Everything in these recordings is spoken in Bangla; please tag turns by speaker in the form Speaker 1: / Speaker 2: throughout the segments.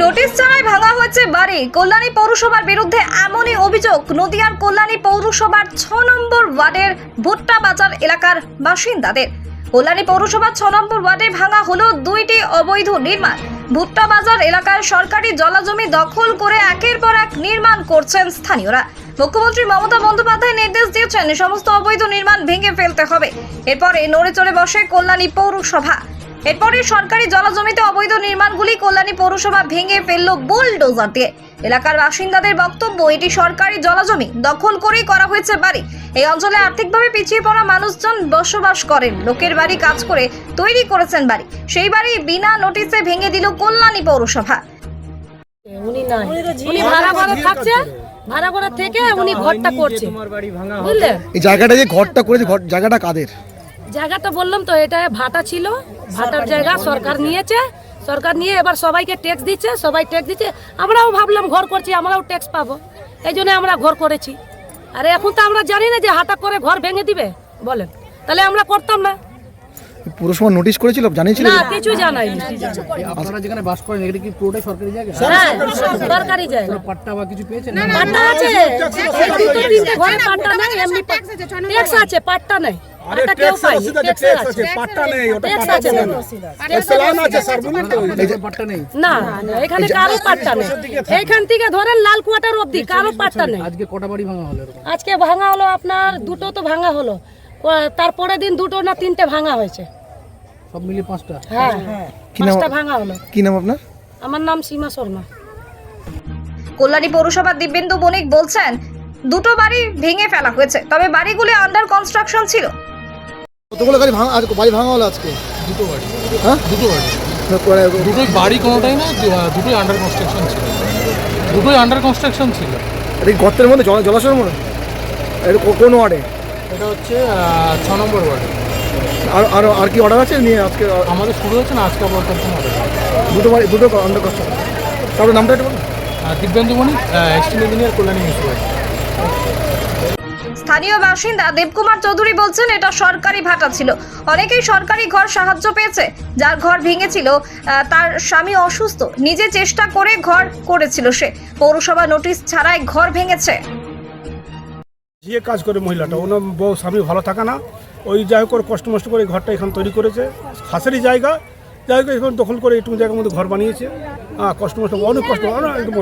Speaker 1: নোটিশ ছাড়াই ভাঙা হয়েছে বাড়ি। কল্যাণী পৌরসভার বিরুদ্ধে এমনই অভিযোগ। নদিয়ার কল্যাণী পৌরসভার ছ নম্বর ওয়ার্ডের ভুট্টা বাজার এলাকার বাসিন্দাদের। কল্যাণী পৌরসভার ছ নম্বর ওয়ার্ডে ভাঙা হলো দুইটি অবৈধ নির্মাণ। ভুট্টা বাজার এলাকায় সরকারি জলাজমি দখল করে একের পর এক নির্মাণ করছেন স্থানীয়রা। মুখ্যমন্ত্রী মমতা বন্দ্যোপাধ্যায় নির্দেশ দিয়েছেন, সমস্ত অবৈধ নির্মাণ ভেঙে ফেলতে হবে। এরপরে নড়ে চড়ে বসে কল্যাণী পৌরসভা। এরপরে সরকারি জলাজমিতে অবৈধ নির্মাণগুলি কল্যাণী পৌরসভা ভেঙে ফেলল বুলডোজার দিয়ে। এলাকার বাসিন্দাদের বক্তব্য এটি সরকারি জলাজমি দখল করেই করা হয়েছে বাড়ি। এই অঞ্চলে আর্থিকভাবে পিছিয়ে পড়া মানুষজন বসবাস করেন। লোকের বাড়ি কাজ করে তৈরি করেছেন বাড়ি। সেই বাড়ি বিনা নোটিশে ভেঙে দিল কল্যাণী পৌরসভা।
Speaker 2: উনি নাই। উনি ভাড়া ঘরে থাকছে ভাড়া ঘরে থেকে উনি ঘরটা করছে। বুঝলে?
Speaker 3: এই জায়গাটা যে ঘরটা করেছে জায়গাটা কাদের?
Speaker 2: জায়গাটা বললাম তো এটা ভাটা ছিল। ভাটার জায়গা সরকার নিয়েছে সরকার নিয়ে এবার সবাইকে ট্যাক্স দিচ্ছে সবাই ট্যাক্স দিচ্ছে। আমরাও ভাবলাম ঘর করছি আমরাও ট্যাক্স পাবো। এই জন্য আমরা ঘর করেছি। আর এখন তো আমরা জানি না যে হাটা করে ঘর ভেঙে দিবে বলেন। তাহলে আমরা করতাম না।
Speaker 3: পুরসভা নোটিশ করেছিল? জানিয়েছিল?
Speaker 2: না কিছু জানাইনি
Speaker 4: আপনারা যেখানে বাস করেন এটা কি পুরোটাই সরকারি জায়গা?
Speaker 2: হ্যাঁ সরকারি জায়গা।
Speaker 4: পাট্টা বা কিছু পেয়েছেন?
Speaker 2: পাট্টা আছে। ঘরে পাট্টা নেই এমনি ট্যাক্স আছে পাট্টা নেই। না। না না, এখানে কারও পাট্টা নেই। এইখান থেকে। ধরেন লাল কুয়াটার অবধি কারও পাট্টা নেই।
Speaker 4: আজকে কটা বাড়ি ভাঙা হলো
Speaker 2: আজকে ভাঙা হলো আপনার দুটো তো ভাঙা হলো। তারপরের দিন দুটো না তিনটে ভাঙা হয়েছে।
Speaker 4: সব মিলিয়ে পাঁচটা?
Speaker 2: হ্যাঁ
Speaker 3: কি নাম
Speaker 2: পাঁচটা ভাঙা হলো।
Speaker 3: কি নাম আপনার?
Speaker 2: আমার নাম সীমা শর্মা।
Speaker 1: কল্যাণী পৌরসভার দিব্যেন্দু বণিক বলছেন দুটো বাড়ি ভেঙে ফেলা হয়েছে তবে বাড়িগুলি আন্ডার কনস্ট্রাকশন ছিল।
Speaker 3: কতগুলো গাড়ি ভাঙা আজ বাড়ি ভাঙা হলো আজকে?
Speaker 5: দুটো বাড়ি।
Speaker 3: হ্যাঁ?
Speaker 5: দুটো বাড়ি। দুটোই বাড়ি কোনোটাই না দুটোই আন্ডার কনস্ট্রাকশন ছিল। দুটোই আন্ডার কনস্ট্রাকশন ছিল।
Speaker 3: এটা গর্তের মধ্যে জলাশয়ের মধ্যে? এটা কোন ওয়ার্ডে?
Speaker 5: এটা হচ্ছে ছ নম্বর ওয়ার্ডে।
Speaker 3: আর আর আর কি অর্ডার আছে? নিয়ে আজকে
Speaker 5: আমাদের শুরু হচ্ছে না আজকে
Speaker 3: দুটো বাড়ি দুটো তারপরে নামটা একটু বলুন
Speaker 5: Dibyendu Mani extreme engineer Kalyani municipality
Speaker 1: স্থানীয় বাসিন্দা দেবকুমার চৌধুরী বলছেন এটা সরকারি ভাটা ছিল। অনেকেই সরকারি ঘর সাহায্য পেয়েছে। যার ঘর ভেঙেছিল তার স্বামী অসুস্থ। নিজে চেষ্টা করে ঘর করেছিল সে। পৌরসভা নোটিশ ছাড়াই ঘর ভেঙেছে।
Speaker 6: যে কাজ করে মহিলাটা। ওনার বউ স্বামী ভালো থাকে না। ওই যাই হোক কষ্ট মষ্ট করে ঘরটা এখানে তৈরি করেছে। খাসেরই জায়গা। যাই হোক এখন দখল করে একটু জায়গার মধ্যে ঘর বানিয়েছে। হ্যাঁ কষ্ট মষ্ট অনেক কষ্ট একদম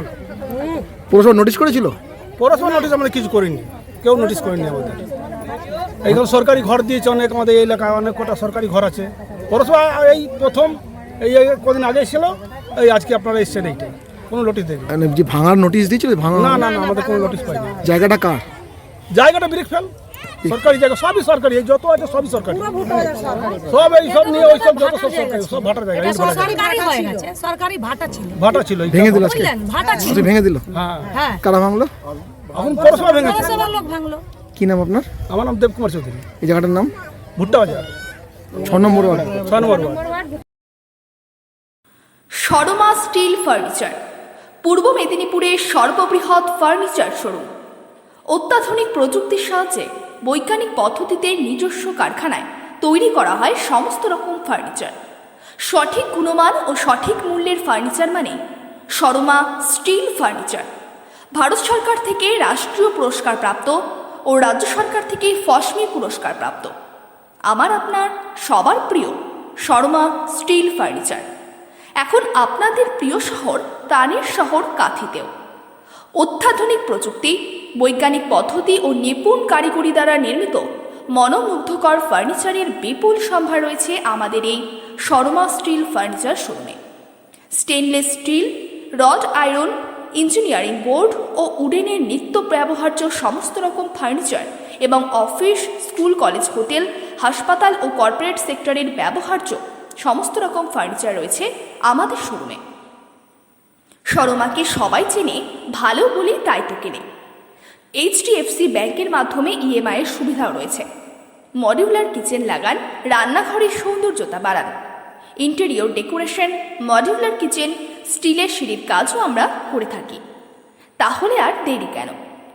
Speaker 3: পুরসভা নোটিশ করেছিল?
Speaker 6: পৌরসভা নোটিশ আমরা কিছু করিনি। কেউ নোটিশ করেনি আমাদের। এইখানে সরকারি ঘর দিয়েছে অনেক আমাদের এই এলাকায় অনেক কটা সরকারি ঘর আছে। পৌরসভা এই প্রথম এই কদিন আগে ছিল এই আজকে আপনারা এসছেন এইটাই কোনো নোটিশ দেয়নি।
Speaker 3: মানে যে ভাঙার নোটিশ দিয়েছিল ভাঙা
Speaker 6: না না না আমাদের কোনো নোটিশ পাইনি।
Speaker 3: জায়গাটা কার?
Speaker 6: জায়গাটা ব্রিক ফেল। সরকারি জায়গা সবই সরকারি এই যত আছে সবই সরকারি। সব এই সব নিয়ে ওই সব যত সব সরকারি সব ভাটার জায়গা।
Speaker 2: সরকারি হয়ে ভাটা ছিল।
Speaker 6: ভাটা ছিল।
Speaker 3: ভেঙে দিল আজকে।
Speaker 2: ভাটা ছিল।
Speaker 3: ভেঙে দিল?
Speaker 6: হ্যাঁ।
Speaker 2: হ্যাঁ।
Speaker 3: কারা ভাঙলো?
Speaker 6: এখন পৌরসভা ভেঙেছে।
Speaker 2: পৌরসভার লোক ভাঙলো।
Speaker 3: কি নাম আপনার?
Speaker 6: আমার নাম দেবকুমার চৌধুরী।
Speaker 3: এই জায়গাটার নাম?
Speaker 6: ভুট্টা বাজার।
Speaker 3: ছ নম্বর ওয়ার্ড।
Speaker 6: ছয় number ward.
Speaker 7: Sharma steel furniture. পূর্ব মেদিনীপুরের সর্ববৃহৎ ফার্নিচার শোরুম। অত্যাধুনিক প্রযুক্তির সাহায্যে বৈজ্ঞানিক পদ্ধতিতে নিজস্ব কারখানায় তৈরি করা হয় সমস্ত রকম ফার্নিচার। সঠিক গুণমান ও সঠিক মূল্যের ফার্নিচার মানে সরমা স্টিল ফার্নিচার। ভারত সরকার থেকে রাষ্ট্রীয় পুরস্কার প্রাপ্ত ও রাজ্য সরকার থেকে ফসমি পুরস্কার প্রাপ্ত। আমার আপনার সবার প্রিয় শর্মা স্টিল ফার্নিচার। এখন আপনাদের প্রিয় শহর প্রাণের শহর কাথিতেও। অত্যাধুনিক প্রযুক্তি বৈজ্ঞানিক পদ্ধতি ও নিপুণ কারিগরি দ্বারা নির্মিত মনোমুগ্ধকর ফার্নিচারের বিপুল সম্ভার রয়েছে আমাদের এই শর্মা স্টিল ফার্নিচার শোরুমে। Stainless steel, rod iron, engineering board ও উডেনের নিত্য ব্যবহার্য সমস্ত রকম ফার্নিচার এবং অফিস, স্কুল, কলেজ, হোটেল, হাসপাতাল ও কর্পোরেট সেক্টরের ব্যবহার্য সমস্ত রকম ফার্নিচার রয়েছে আমাদের শোরুমে। শর্মাকে সবাই চেনে, ভালো বলে তাই তো কেনে। এইচডিএফসি ব্যাংকের মাধ্যমে ইএমআই এর সুবিধাও রয়েছে। মডিউলার কিচেন লাগান, রান্নাঘরের সৌন্দর্যতা বাড়ান। ইন্টেরিয়র ডেকোরেশন, মডিউলার কিচেন, স্টিলের সিঁড়ির কাজও আমরা করে থাকি। তাহলে আর দেরি কেন?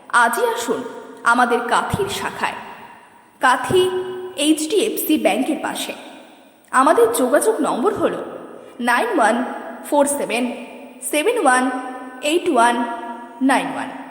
Speaker 7: আজই আসুন আমাদের কাথির শাখায়। কাথি এইচডিএফসি ব্যাংকের পাশে। আমাদের যোগাযোগ নম্বর হল nine one four seven seven one eight one nine one.